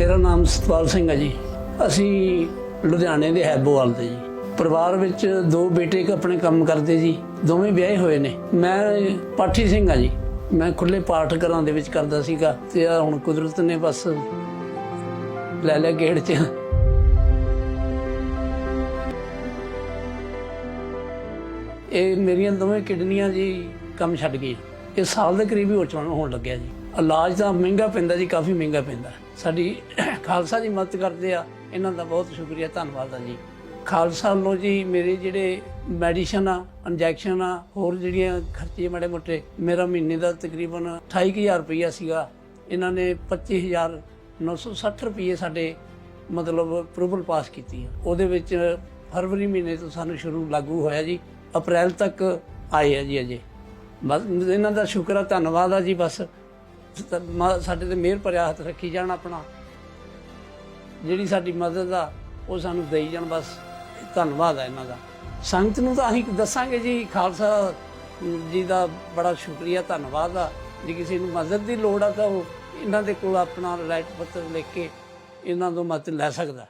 ਮੇਰਾ ਨਾਮ ਸਤਪਾਲ ਸਿੰਘ ਹੈ ਜੀ। ਅਸੀਂ ਲੁਧਿਆਣੇ ਦੇ ਹੈਬੋਵਾਲ ਦੇ ਜੀ। ਪਰਿਵਾਰ ਵਿੱਚ ਦੋ ਬੇਟੇ ਆਪਣੇ ਕੰਮ ਕਰਦੇ ਜੀ। ਦੋਵੇਂ ਵਿਆਹੇ ਹੋਏ ਨੇ। ਮੈਂ ਪਾਠੀ ਸਿੰਘ ਹਾਂ ਜੀ। ਮੈਂ ਖੁੱਲੇ ਪਾਠ ਘਰਾਂ ਦੇ ਵਿੱਚ ਕਰਦਾ ਸੀਗਾ ਤੇ ਹੁਣ ਕੁਦਰਤ ਨੇ ਬਸ ਲੈ ਲਿਆ ਗੇੜ 'ਚ। ਇਹ ਮੇਰੀਆਂ ਦੋਵੇਂ ਕਿਡਨੀਆਂ ਜੀ ਕੰਮ ਛੱਡ ਗਈਆਂ। ਇਹ ਸਾਲ ਦੇ ਕਰੀਬ ਹੀ ਹੋ ਚੁੱਕਣ ਹੋਣ ਲੱਗਿਆ ਜੀ। ਇਲਾਜ ਤਾਂ ਮਹਿੰਗਾ ਪੈਂਦਾ ਜੀ, ਕਾਫੀ ਮਹਿੰਗਾ ਪੈਂਦਾ। ਸਾਡੀ ਖਾਲਸਾ ਜੀ ਮਦਦ ਕਰਦੇ ਆ, ਇਹਨਾਂ ਦਾ ਬਹੁਤ ਸ਼ੁਕਰੀਆ, ਧੰਨਵਾਦ ਆ ਜੀ। ਖਾਲਸਾ ਵੱਲੋਂ ਜੀ ਮੇਰੇ ਜਿਹੜੇ ਮੈਡੀਸਨ ਆ, ਇੰਜੈਕਸ਼ਨ ਆ, ਹੋਰ ਜਿਹੜੀਆਂ ਖਰਚੇ ਮਾੜੇ ਮੋਟੇ, ਮੇਰਾ ਮਹੀਨੇ ਦਾ ਤਕਰੀਬਨ 28000 ਰੁਪਈਆ ਸੀਗਾ। ਇਹਨਾਂ ਨੇ 25960 ਰੁਪਏ ਸਾਡੇ ਮਤਲਬ ਅਪਰੂਵਲ ਪਾਸ ਕੀਤੀ ਆ ਉਹਦੇ ਵਿੱਚ ਫਰਵਰੀ ਮਹੀਨੇ ਤੋਂ ਸਾਨੂੰ ਸ਼ੁਰੂ ਲਾਗੂ ਹੋਇਆ ਜੀ, ਅਪ੍ਰੈਲ ਤੱਕ ਆਏ ਆ ਜੀ ਅਜੇ। ਬਸ, ਇਹਨਾਂ ਦਾ ਸ਼ੁਕਰ ਆ, ਧੰਨਵਾਦ ਆ ਜੀ ਬਸ। ਸਾਡੇ ਤੇ ਮਿਹਰ ਭਰਿਆ ਹੱਥ ਰੱਖੀ ਜਾਣ ਆਪਣਾ। ਜਿਹੜੀ ਸਾਡੀ ਮਦਦ ਆ, ਉਹ ਸਾਨੂੰ ਦੇਈ ਜਾਣ ਬਸ। ਧੰਨਵਾਦ ਆ ਇਹਨਾਂ ਦਾ। ਸੰਗਤ ਨੂੰ ਤਾਂ ਅਸੀਂ ਦੱਸਾਂਗੇ ਜੀ, ਖਾਲਸਾ ਜੀ ਦਾ ਬੜਾ ਸ਼ੁਕਰੀਆ, ਧੰਨਵਾਦ ਆ। ਜੇ ਕਿਸੇ ਨੂੰ ਮਦਦ ਦੀ ਲੋੜ ਆ ਤਾਂ ਉਹ ਇਹਨਾਂ ਦੇ ਕੋਲ ਆਪਣਾ ਰਾਈਟ ਪੱਤਰ ਲਿਖ ਕੇ ਇਹਨਾਂ ਤੋਂ ਮਦਦ ਲੈ ਸਕਦਾ।